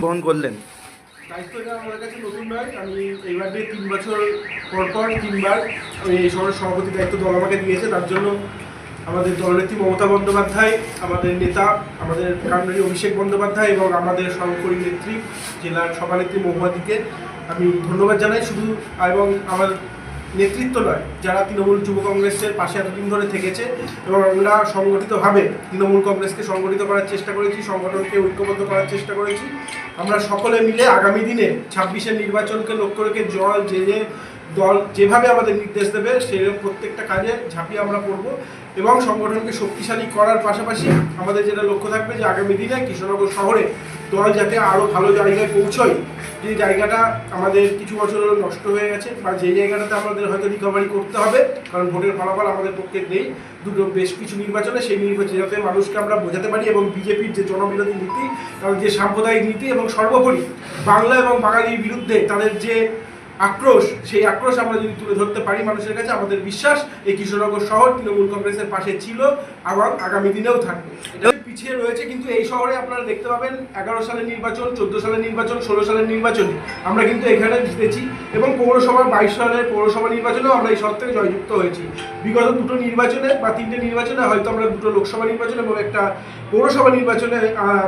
গ্রহণ করলেন। দায়িত্বটা আমার কাছে নতুন নয় আমি এইবার দিয়ে তিন বছর পর পর তিনবার এই শহরের সভাপতি দায়িত্ব দল আমাকে দিয়েছে। তার জন্য আমাদের দলনেত্রী মমতা বন্দ্যোপাধ্যায় আমাদের নেতা আমাদের কান্ডারি অভিষেক বন্দ্যোপাধ্যায় এবং আমাদের সর্বোপরি নেত্রী জেলার সভানেত্রী মহুয়াদিকে আমি ধন্যবাদ জানাই। শুধু এবং আমার নেতৃত্ব নয়, যারা তৃণমূল যুব কংগ্রেসের পাশে এতদিন ধরে থেকেছে এবং আমরা সংগঠিতভাবে তৃণমূল কংগ্রেসকে সংগঠিত করার চেষ্টা করেছি, সংগঠনকে ঐক্যবদ্ধ করার চেষ্টা করেছি। আমরা সকলে মিলে আগামী দিনে ছাব্বিশের নির্বাচনকে লক্ষ্য রেখে জল যে যে দল যেভাবে আমাদের নির্দেশ দেবে সে প্রত্যেকটা কাজে ঝাঁপিয়ে আমরা পড়ব এবং সংগঠনকে শক্তিশালী করার পাশাপাশি আমাদের যেটা লক্ষ্য থাকবে যে আগামী দিনে কৃষ্ণনগর শহরে দল যাতে আরও ভালো জায়গায় পৌঁছয়, যে জায়গাটা আমাদের কিছু বছর নষ্ট হয়ে গেছে বা যে জায়গাটাতে আমাদের হয়তো রিকভারি করতে হবে, কারণ ভোটের ফলাফল আমাদের পক্ষে নেই, দুটো বেশ কিছু নির্বাচনে সেই নির্বাচনে যাতে মানুষকে আমরা বোঝাতে পারি এবং বিজেপির যে জনবিরোধী নীতি তাদের যে সাম্প্রদায়িক নীতি এবং সর্বোপরি বাংলা এবং বাঙালির বিরুদ্ধে তাদের যে আক্রোশ, সেই আক্রোশ আমরা যদি তুলে ধরতে পারি মানুষের কাছে, আমাদের বিশ্বাস এই কৃষ্ণনগর শহর তৃণমূল কংগ্রেসের পাশে ছিল এবং আগামী দিনেও থাকবে। পিছিয়ে রয়েছে, কিন্তু এই শহরে আপনারা দেখতে পাবেন এগারো সালের নির্বাচন, চোদ্দ সালের নির্বাচন, ষোলো সালের নির্বাচন। আমরা কিন্তু এখানে জিতেছি এবং পৌরসভা বাইশ সালের পৌরসভা নির্বাচনেও আমরা এই শহর থেকে জয়যুক্ত হয়েছি। বিগত দুটো নির্বাচনে বা তিনটে নির্বাচনে হয়তো আমরা দুটো লোকসভা নির্বাচন এবং একটা পৌরসভা নির্বাচনে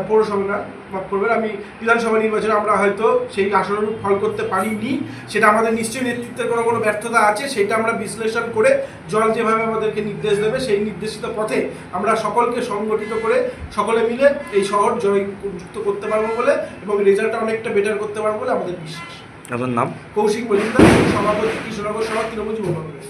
পৌরসভা মাফ করবেন আমি বিধানসভা নির্বাচনে আমরা হয়তো সেই আশানুরূপ ফল করতে পারিনি সেটা আমাদের নিশ্চয়ই নেতৃত্বের কোনো কোনো ব্যর্থতা আছে সেটা আমরা বিশ্লেষণ করে জল যেভাবে আমাদেরকে নির্দেশ দেবে সেই নির্দেশিত পথে আমরা সকলকে সংগঠিত করে সকলে মিলে এই শহর জয় যুক্ত করতে পারব বলে এবং রেজাল্টটা অনেকটা বেটার করতে পারব বলে আমাদের বিশ্বাস। আপনার নাম? কৌশিক মজুমদার সভাপতি কৃষ্ণনগর সভা তৃণমূল যুব কংগ্রেস।